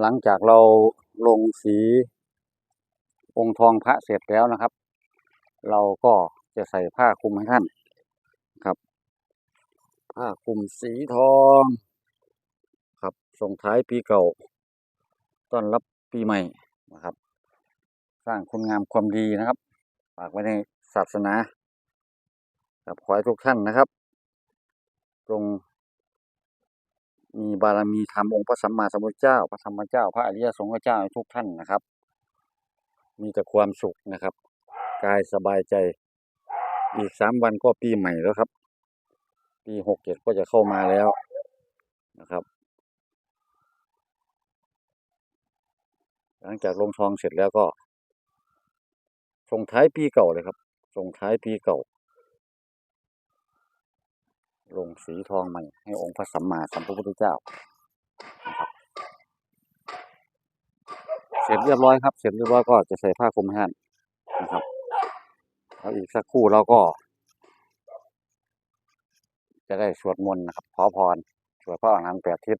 หลังจากเราลงสีองค์ทองพระเสร็จแล้วนะครับ เราก็จะใส่ผ้าคลุมให้ท่านครับ ผ้าคลุมสีทองครับส่งท้ายปีเก่า ต้อนรับปีใหม่นะครับ สร้างคุณงามความดีนะครับฝากไว้ในศาสนาครับขอให้ทุกท่านนะครับจง มีบารมีธรรมองค์พระสัมมาสัมพุทธเจ้า พระธรรมเจ้า พระอริยสงฆ์เจ้าทุกท่านนะครับ มีแต่ความสุขนะครับกายสบายใจ อีกสามวันก็ปีใหม่แล้วครับ ปีหกเจ็ดก็จะเข้ามาแล้วนะครับ หลังจากลงทองเสร็จแล้วก็ส่งท้ายปีเก่าเลยครับส่งท้ายปีเก่า ลงสีทองใหม่ ให้องค์พระสัมมาสัมพุทธเจ้านะครับเสร็จเรียบร้อยครับเสร็จเรียบร้อยก็จะใส่ผ้าคลุมให้ท่านนะครับแล้วอีกสักครู่เราก็ จะได้สวดมนต์นะครับขอพรสวดพระอรหันต์แปดทิศ